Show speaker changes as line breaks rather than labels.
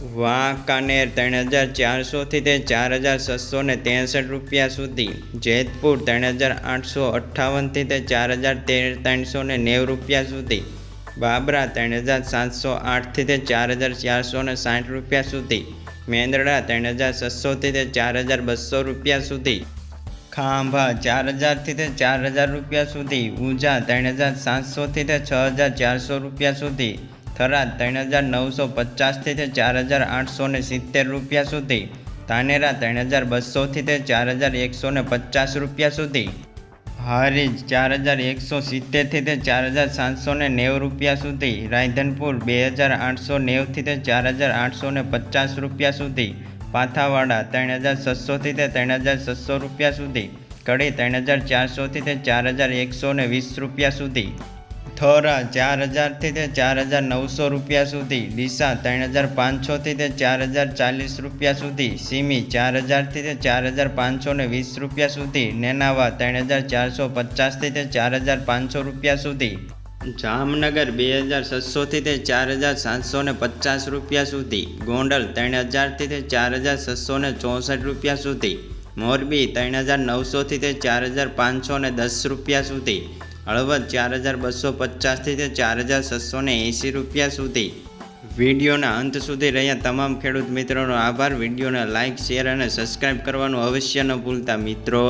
વાંકાનેર ત્રણ હજાર ચારસોથી તે ચાર હજાર છસો ને ત્રેસઠ રૂપિયા સુધી. જેતપુર ત્રણ હજાર આઠસો અઠ્ઠાવનથી તે ચાર હજાર તેર ત્રણસો ને નેવું રૂપિયા સુધી. બાબરા ત્રણ હજાર સાતસો આઠથી તે ચાર હજાર ચારસો ને સાઠ રૂપિયા સુધી. મેંદરડા ત્રણ હજાર છસોથી તે ચાર હજાર બસો રૂપિયા સુધી. ખાંભા ચાર હજારથી તે ચાર હજાર રૂપિયા સુધી. ઊંઝા ત્રણ હજાર સાતસોથી તે છ હજાર ચારસો રૂપિયા સુધી. થરાદ ત્રણ હજાર નવસો પચાસથી તે ચાર હજાર આઠસો ને સિત્તેર રૂપિયા સુધી. ધાનેરા ત્રણ હજાર બસોથી તે ચાર હજાર એકસો ને પચાસ રૂપિયા સુધી. હારીજ ચાર હજાર એકસો સિત્તેરથી તે ચાર હજાર સાતસો ને નેવું રૂપિયા સુધી. રાયધનપુર બે હજાર આઠસો નેવુંથી તે ચાર હજાર આઠસો ને પચાસ રૂપિયા સુધી. પાથાવાડા ત્રણ હજાર છસોથી તે ત્રણ હજાર છસો રૂપિયા સુધી. કડી ત્રણ હજાર ચારસોથી તે ચાર હજાર એકસો ને વીસ રૂપિયા સુધી. થોરા ચાર હજારથી તે ચાર હજાર નવસો રૂપિયા સુધી, ડીસા ત્રણ હજાર પાંચસોથી તે ચાર હજાર ચાલીસ રૂપિયા સુધી, સીમી ચાર હજારથી તે ચાર હજાર પાંચસો ને વીસ રૂપિયા સુધી, નેનાવા ત્રણ હજાર ચારસો પચાસથી તે ચાર હજાર પાંચસો રૂપિયા સુધી. જામનગર બે હજાર છસોથી તે ચાર હજાર સાતસો ને પચાસ રૂપિયા સુધી, ગોંડલ ત્રણ હજારથી તે ચાર હજાર છસો ને ચોસઠ રૂપિયા સુધી, મોરબી ત્રણ હજાર નવસોથી તે ચાર હજાર પાંચસો ને દસ રૂપિયા સુધી હળવદ ચાર હજાર બસો પચાસથી તે ચાર હજાર છસો ને એંસી રૂપિયા સુધી. વિડીયોના અંત સુધી રહ્યા તમામ ખેડૂત મિત્રોનો આભાર. વિડીયોને લાઇક શેર અને સબસ્ક્રાઈબ કરવાનું અવશ્ય ન ભૂલતા મિત્રો.